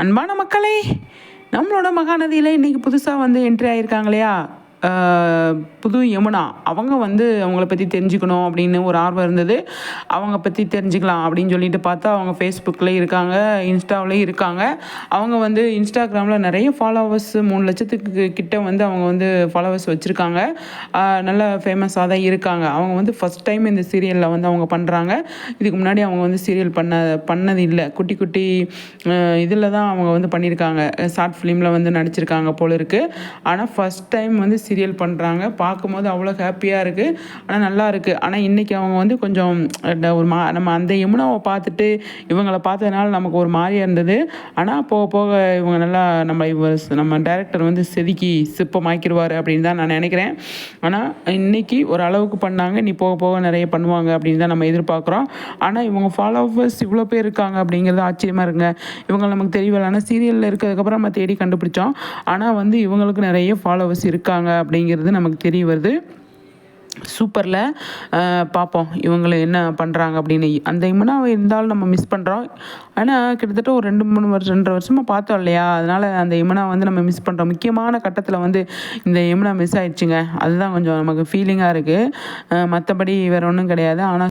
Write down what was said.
அன்பான மக்களே நம்மளோட மகாநதியில் இன்றைக்கி புதுசாக வந்து என்ட்ரி ஆகியிருக்காங்க இல்லையா? புது யமுனா. அவங்க வந்து அவங்கள பற்றி தெரிஞ்சுக்கணும் அப்படின்னு ஒரு ஆர்வம் இருந்தது. அவங்க பற்றி தெரிஞ்சுக்கலாம் அப்படின்னு சொல்லிட்டு பார்த்தா அவங்க ஃபேஸ்புக்கில் இருக்காங்க இன்ஸ்டாவிலையும் இருக்காங்க. அவங்க வந்து இன்ஸ்டாகிராமில் நிறைய ஃபாலோவர்ஸ் மூணு லட்சத்துக்கு கிட்ட வந்து அவங்க வந்து ஃபாலோவர்ஸ் வச்சுருக்காங்க. நல்ல ஃபேமஸாக தான் இருக்காங்க. அவங்க வந்து ஃபஸ்ட் டைம் இந்த சீரியலில் வந்து அவங்க பண்ணுறாங்க இதுக்கு முன்னாடி அவங்க வந்து சீரியல் பண்ண பண்ணது இல்லை குட்டி குட்டி இதில் தான் அவங்க வந்து பண்ணியிருக்காங்க ஷார்ட் ஃபிலிமில் வந்து நடிச்சிருக்காங்க போல இருக்குது ஆனால் ஃபஸ்ட் டைம் வந்து சீரியல் பண்ணுறாங்க பார்க்கும்போது அவ்வளோ ஹாப்பியாக இருக்குது ஆனால் நல்லா இருக்குது ஆனால் இன்றைக்கி அவங்க வந்து கொஞ்சம் ஒரு மா நம்ம அந்த யமுனாவை பார்த்துட்டு இவங்களை பார்த்ததுனால நமக்கு ஒரு மாதிரியாக இருந்தது. ஆனால் போக போக இவங்க நல்லா நம்ம இவ நம்ம டேரக்டர் வந்து செதுக்கி சிப்பமாக்கிடுவார் அப்படின்னு தான் நான் நினைக்கிறேன். ஆனால் இன்றைக்கி ஒரு அளவுக்கு பண்ணாங்க. நீ போக போக நிறைய பண்ணுவாங்க அப்படின்னு தான் நம்ம எதிர்பார்க்குறோம். ஆனால் இவங்க ஃபாலோவர்ஸ் இவ்வளோ பேர் இருக்காங்க அப்படிங்கிறது ஆச்சரியமாக இருக்குங்க இவங்க நமக்கு தெரியவில்லை. ஆனால் சீரியலில் இருக்கிறதுக்கப்புறம் நம்ம தேடி கண்டுபிடிச்சோம். ஆனால் வந்து இவங்களுக்கு நிறைய ஃபாலோவர்ஸ் இருக்காங்க. அப்படிங்கிறது நமக்கு தெரிய வருது. சூப்பரில். பார்ப்போம் இவங்களை என்ன பண்ணுறாங்க அப்படின்னு. அந்த இம்முனாவை இருந்தாலும் நம்ம மிஸ் பண்ணுறோம் ஆனால் கிட்டத்தட்ட ஒரு ரெண்டு மூணு வருஷம் ரெண்டு வருஷமாக பார்த்தோம் இல்லையா? அதனால் அந்த இம்முனா வந்து நம்ம மிஸ் பண்ணுறோம் முக்கியமான கட்டத்தில் வந்து இந்த இம்முனா மிஸ் ஆயிடுச்சுங்க. அதுதான் கொஞ்சம் நமக்கு ஃபீலிங்காக இருக்குது மற்றபடி வேறு ஒன்றும் கிடையாது. ஆனால்